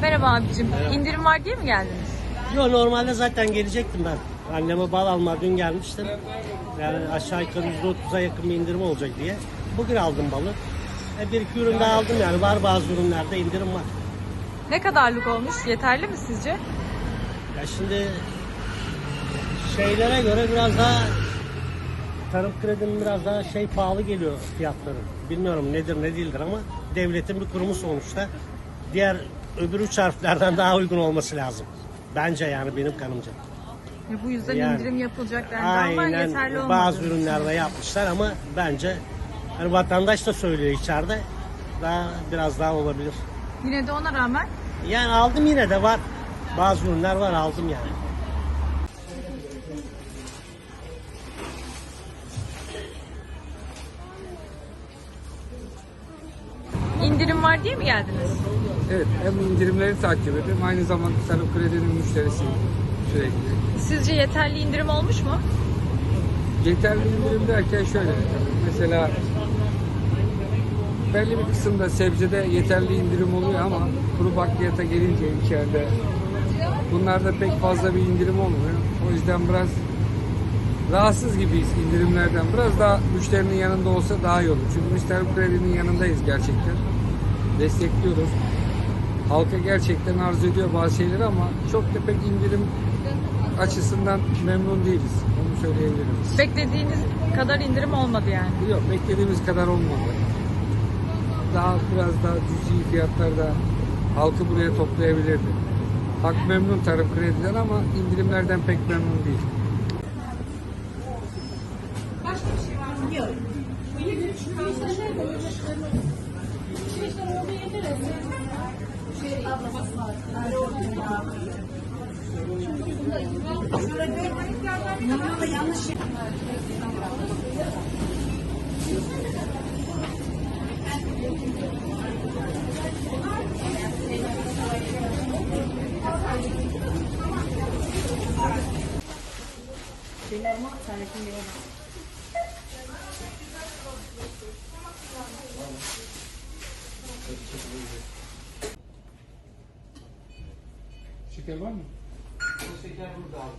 Merhaba abicim. İndirim var diye mi geldiniz? Yo normalde zaten gelecektim ben. Anneme bal alma dün gelmiştim. Yani aşağı yukarı %30'a yakın bir indirim olacak diye. Bugün aldım balı. E, bir iki ürün daha aldım yani. Var bazı ürünlerde indirim var. Ne kadarlık olmuş? Yeterli mi sizce? Ya şimdi şeylere göre biraz daha tarım kredinin biraz daha şey pahalı geliyor fiyatları. Bilmiyorum nedir ne değildir ama devletin bir kurumu sonuçta. Diğer öbür üç harflerden daha uygun olması lazım. Bence yani benim kanımca. Ya bu yüzden Yani. indirim yapılacak dendi ama yeterli olmadı. bazı ürünlerde yapmışlar ama bence hani vatandaş da söylüyor içeride daha biraz daha olabilir. Yine de ona rağmen Yani aldım yine de var. Bazı ürünler var aldım yani. İndirim var diye mi geldiniz? Evet, hem indirimleri takip ediyorum, aynı zamanda tarım kredinin müşterisiyim sürekli. Sizce yeterli indirim olmuş mu? Yeterli indirim derken şöyle, mesela belli bir kısımda sebzede yeterli indirim oluyor ama kuru bakliyata gelince içeride bunlarda pek fazla bir indirim olmuyor. O yüzden biraz rahatsız gibiyiz indirimlerden. Biraz daha müşterinin yanında olsa daha iyi olur. Çünkü biz tarım kredinin yanındayız gerçekten. Destekliyoruz. Halka gerçekten arzu ediyor bazı şeyleri ama çok da pek indirim açısından memnun değiliz. Onu söyleyebilirim. Beklediğiniz kadar indirim olmadı yani. Yok beklediğimiz kadar olmadı. Daha biraz daha cüzi fiyatlarda halkı buraya toplayabilirdi. Halk memnun tarım krediden ama indirimlerden pek memnun değil yanlış Benim ama sen de Şeker var mı? O şeker burada abi.